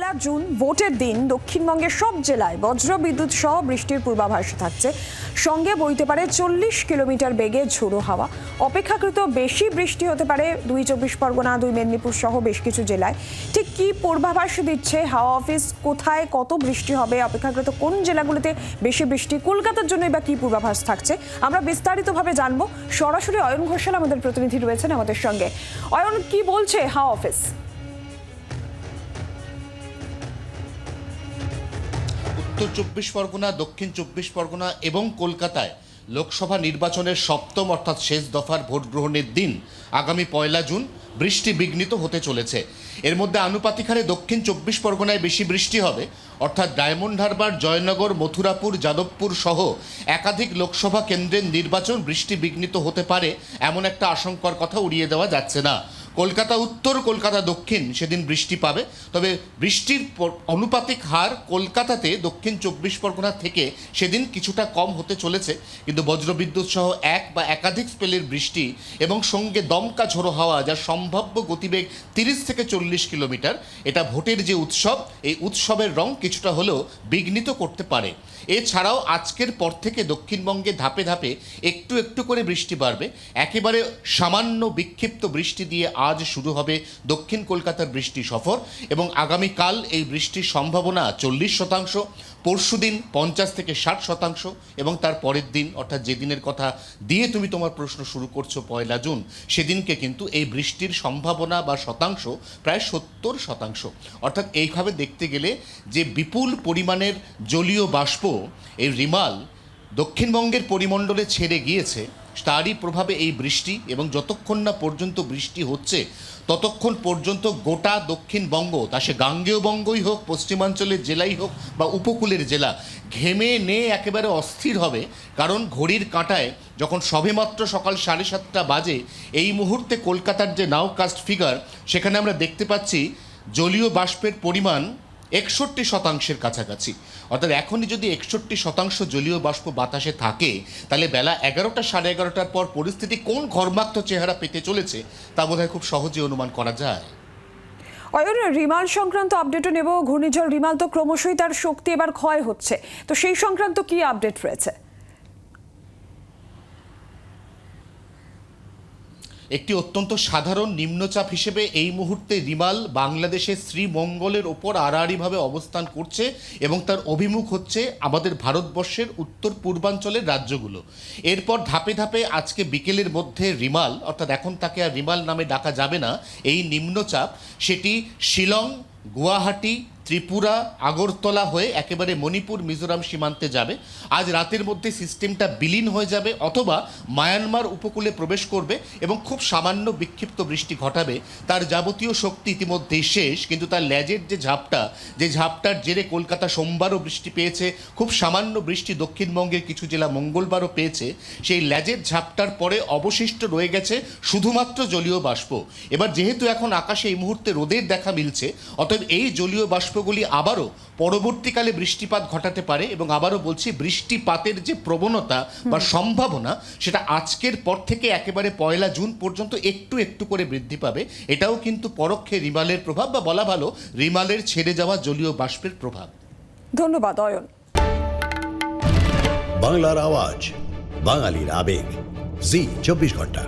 পয়লা June ভোটের দিন দক্ষিণবঙ্গের সব জেলায় বজ্র বিদ্যুৎ সহ বৃষ্টির পূর্বাভাস থাকছে। সঙ্গে বইতে পারে চল্লিশ কিলোমিটার বেগে ঝোড়ো হাওয়া। অপেক্ষাকৃত বেশি বৃষ্টি হতে পারে দুই চব্বিশ পরগনা, দুই মেদিনীপুর সহ বেশ কিছু জেলায়। ঠিক কি পূর্বাভাস দিচ্ছে হাওয়া অফিস? কোথায় কত বৃষ্টি হবে? অপেক্ষাকৃত কোন জেলাগুলোতে বেশি বৃষ্টি? কলকাতার জন্য বা কি পূর্বাভাস থাকছে? আমরা বিস্তারিতভাবে জানব। সরাসরি অয়ন ঘোষাল আমাদের প্রতিনিধি রয়েছেন আমাদের সঙ্গে। অয়ন, কি বলছে হাওয়া অফিস? উত্তর চব্বিশ পরগনা, দক্ষিণ চব্বিশ পরগনা এবং কলকাতায় লোকসভা নির্বাচনের সপ্তম অর্থাৎ শেষ দফার ভোট গ্রহণের দিন আগামী পয়লা জুন বৃষ্টি বিঘ্নিত হতে চলেছে। এর মধ্যে আনুপাতিক হারে দক্ষিণ চব্বিশ পরগনায় বেশি বৃষ্টি হবে। অর্থাৎ ডায়মন্ড হারবার, জয়নগর, মথুরাপুর, যাদবপুর সহ একাধিক লোকসভা কেন্দ্রের নির্বাচন বৃষ্টি বিঘ্নিত হতে পারে এমন একটা আশঙ্কার কথা উড়িয়ে দেওয়া যাচ্ছে না। কলকাতা উত্তর, কলকাতা দক্ষিণ, সেদিন বৃষ্টি পাবে। তবে বৃষ্টির অনুপাতিক হার কলকাতাতে দক্ষিণ চব্বিশ পরগনা থেকে সেদিন কিছুটা কম হতে চলেছে। কিন্তু বজ্রবিদ্যুৎ সহ এক বা একাধিক স্পেলের বৃষ্টি এবং সঙ্গে দমকা ঝোড়ো হাওয়া যার সম্ভাব্য গতিবেগ তিরিশ থেকে চল্লিশ কিলোমিটার, এটা ভোটের যে উৎসব, এই উৎসবের রং কিছুটা হলেও বিঘ্নিত করতে পারে। এছাড়াও আজকের পর থেকে দক্ষিণবঙ্গে ধাপে ধাপে একটু একটু করে বৃষ্টি বাড়বে। একেবারে সামান্য বিক্ষিপ্ত বৃষ্টি দিয়ে আজ শুরু হবে দক্ষিণ কলকাতার বৃষ্টি সফর এবং আগামীকাল এই বৃষ্টির সম্ভাবনা চল্লিশ শতাংশ পরশুদিন পঞ্চাশ থেকে ষাট শতাংশ এবং তার পরের দিন, অর্থাৎ যেদিনের কথা দিয়ে তুমি তোমার প্রশ্ন শুরু করছ পয়লা জুন, সেদিনকে কিন্তু এই বৃষ্টির সম্ভাবনা বা শতাংশ প্রায় সত্তর শতাংশ। অর্থাৎ এইভাবে দেখতে গেলে যে বিপুল পরিমাণের জলীয় বাষ্প এই রিমাল দক্ষিণবঙ্গের পরিমণ্ডলে ছেড়ে গিয়েছে তারই প্রভাবে এই বৃষ্টি এবং যতক্ষণ না পর্যন্ত বৃষ্টি হচ্ছে, ততক্ষণ পর্যন্ত গোটা দক্ষিণবঙ্গ তা সে গাঙ্গেয় বঙ্গই হোক, পশ্চিমাঞ্চলের জেলাই হোক বা উপকূলের জেলা, ঘেমে নে একেবারে অস্থির হবে। কারণ ঘড়ির কাঁটায় যখন সবেমাত্র সকাল সাড়ে সাতটা বাজে, এই মুহূর্তে কলকাতার যে নাওকাস্ট ফিগার সেখানে আমরা দেখতে পাচ্ছি, জলীয় বাষ্পের পরিমাণ একষট্টি শতাংশের কাছাকাছি। অর্থাৎ এখনই যদি একষট্টি শতাংশ জলীয় বাষ্প বাতাসে থাকে, তাহলে বেলা এগারোটা সাড়ে এগারোটার পর পরিস্থিতি কোন ঘর্মাক্ত চেহারা পেতে চলেছে, তা বোধহয় খুব সহজে অনুমান করা যায়। অয়ন, রিমাল সংক্রান্ত আপডেটও নেব। ঘূর্ণিঝড় রিমাল তো ক্রমশই তার শক্তি এবার ক্ষয় হচ্ছে। তো সেই সংক্রান্ত কি আপডেট রয়েছে? একটি অত্যন্ত সাধারণ নিম্নচাপ হিসেবে এই মুহূর্তে রিমাল বাংলাদেশের শ্রীমঙ্গলের ওপর আড়াআড়িভাবে অবস্থান করছে এবং তার অভিমুখ হচ্ছে আমাদের ভারতবর্ষের উত্তর পূর্বাঞ্চলের রাজ্যগুলো। এরপর ধাপে ধাপে আজকে বিকেলের মধ্যে রিমাল, অর্থাৎ এখন তাকে আর রিমাল নামে ডাকা যাবে না, এই নিম্নচাপ, সেটি শিলং, গুয়াহাটি ত্রিপুরা, আগরতলা হয়ে একেবারে মণিপুর, মিজোরাম সীমান্তে যাবে। আজ রাতের মধ্যে সিস্টেমটা বিলীন হয়ে যাবে অথবা মায়ানমার উপকূলে প্রবেশ করবে এবং খুব সামান্য বিক্ষিপ্ত বৃষ্টি ঘটাবে। তার যাবতীয় শক্তি ইতিমধ্যেই শেষ, কিন্তু তার ল্যাজের যে ঝাপটা, যে ঝাপটার জেরে কলকাতা সোমবারও বৃষ্টি পেয়েছে। খুব সামান্য বৃষ্টি দক্ষিণবঙ্গের কিছু জেলা মঙ্গলবারও পেয়েছে। সেই ল্যাজের ঝাপটার পরে অবশিষ্ট রয়ে গেছে শুধুমাত্র জলীয় বাষ্প। এবার যেহেতু এখন আকাশে এই মুহূর্তে রোদের দেখা মিলছে, অতএব এই জলীয় বাষ্পগুলি আবারও পরবর্তীকালে বৃষ্টিপাত ঘটাতে পারে এবং আবারও বলছি বৃষ্টিপাতের যে প্রবণতা বা সম্ভাবনা সেটা আজকের পর থেকে একেবারে পয়লা জুন পর্যন্ত একটু একটু করে বৃদ্ধি পাবে। এটাও কিন্তু পরোক্ষে রিমালের প্রভাব বা বলা ভালো রিমালের ছেড়ে যাওয়া জলীয় বাষ্পের প্রভাব। ধন্যবাদ অয়ন। বাংলার আওয়াজ বাঙালির আবেগ। জি চব্বিশ ঘণ্টা।